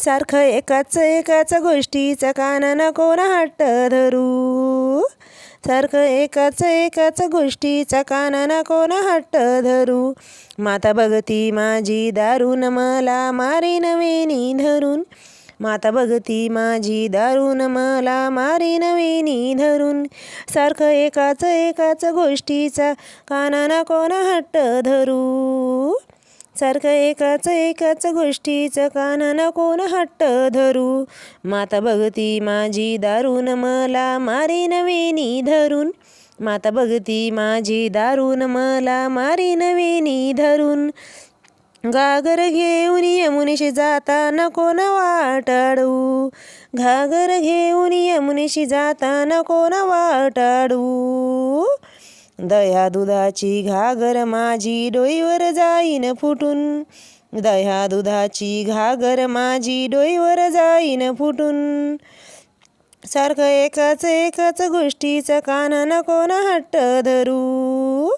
सारखं एकाच एकाच गोष्टीचा काना नको ना हट्ट धरू. सारखं एकाच एकाच गोष्टीचा काना नको ना हट्ट धरू. माता बघती माझी दारून मला मारीन वेणी धरून माता बघती माझी दारून मला मारी नवेनी धरून सारखं एकाच एकाच गोष्टीचा काना नको ना हट्ट धरू. सारखं एकाच एकाच गोष्टीचं कानाना कोण हट्ट धरू. माता बघती माझी दारून मला मारी नवेनी धरून माता बघती माझी दारून मला मारी नवेनी धरून घागर घेऊन यमुनेशी जाता कोण वाटाडू? घागर घेऊन यमुनेशी जाता कोण वाटाडू? दह्या दुधाची घागर माझी डोईवर जाईन फुटून. दह्या दुधाची घागर माझी डोईवर जाईन फुटून. सारखं एकाच एकाच गोष्टीचं कान कोण हट्ट धरू.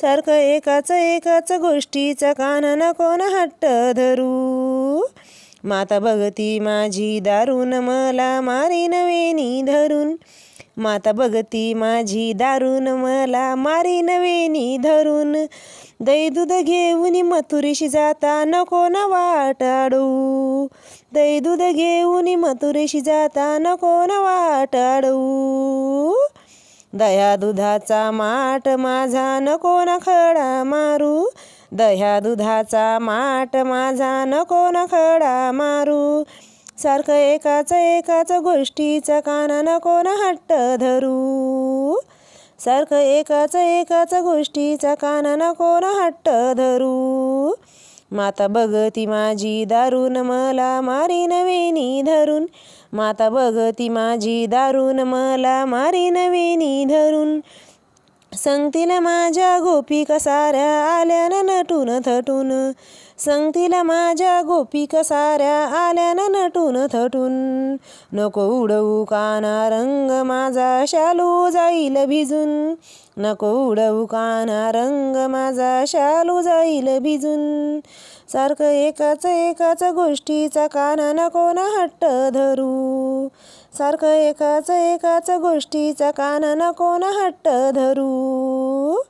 सारखं एकाच एकाच गोष्टीचं कान कोण हट्ट धरू. माता भगती माझी दारून मला मारीन वेणी धरून. माता भगती माझी दारून मला मारी नवेनी धरून. दही दूध घेऊन मथुरीशी जाता नको ना वाटाडू दही दूध घेऊन मथुरीशी जाता नको ना वाटाडू दह्या दुधाचा माठ माझा नको ना खडा मारू. दह्या दुधाचा माठ माझा नको ना खडा मारू. सारखं एकाच एकाच गोष्टीचा काना नको ना हट्ट धरू? सारखं एकाच एकाच गोष्टीचा काना नको ना हट्ट धरू? माता बघती माझी दारून मला मारी नवेनी धरून. माता बघती माझी दारून मला मारी नवेनी धरून. संगतील माझ्या गोपी साऱ्या आल्या नटून थटून. सांगतील माझ्या गोपी साऱ्या आल्या नटून थटून. नको उडवू काना रंग माझा शालू जाईल भिजून. नको उडवू काना रंग माझा शालू जाईल भिजून. सारखं एकाच एकाच गोष्टीचा काना नको ना हट्ट धरू. सारखं एकाच एकाच गोष्टीचा काना कोण हट्ट धरू?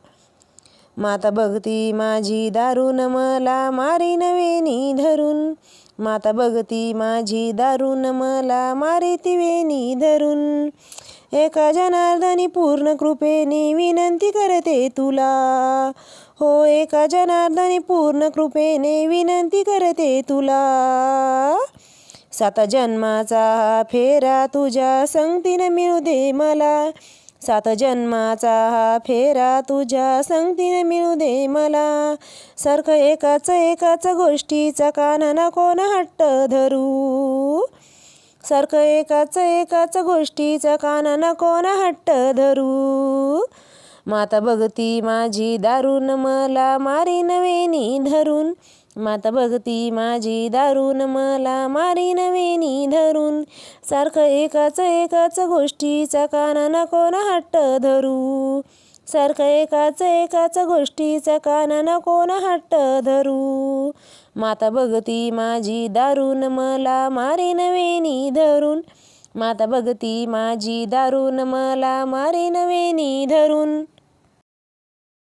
माता बघती माझी दारून मला मारी नवेनी धरून. माता बघती माझी दारून मला मारी तिवेनी धरून. एका जनार्दनी पूर्ण कृपेने विनंती करते तुला. हो एका जनार्दनी पूर्ण कृपेने विनंती करते तुला. सात जन्माचा फेरा तुझ्या संगतीनं मिळू दे मला. सात जन्माचा हा फेरा तुझ्या संगतीने मिळू दे मला. सारखं एकाच एकाच गोष्टीचा काना नको कोण हट्ट धरू? सारखं एकाच एकाच गोष्टीचा काना नको कोण हट्ट धरू? माता बघती माझी दारून मला मारी नवेनी धरून. माता भगती माझी दारून मला मारी नवेनी धरून. सारखं एकाच एकाच गोष्टीचा काना नको ना हट्ट धरू. सारखं एकाच एकाच गोष्टीचा काना नको ना हट्ट धरू. माता बघती माझी दारून मला मारी नवेनी धरून. माता भगती माझी दारून मला मारी नवेनी धरून.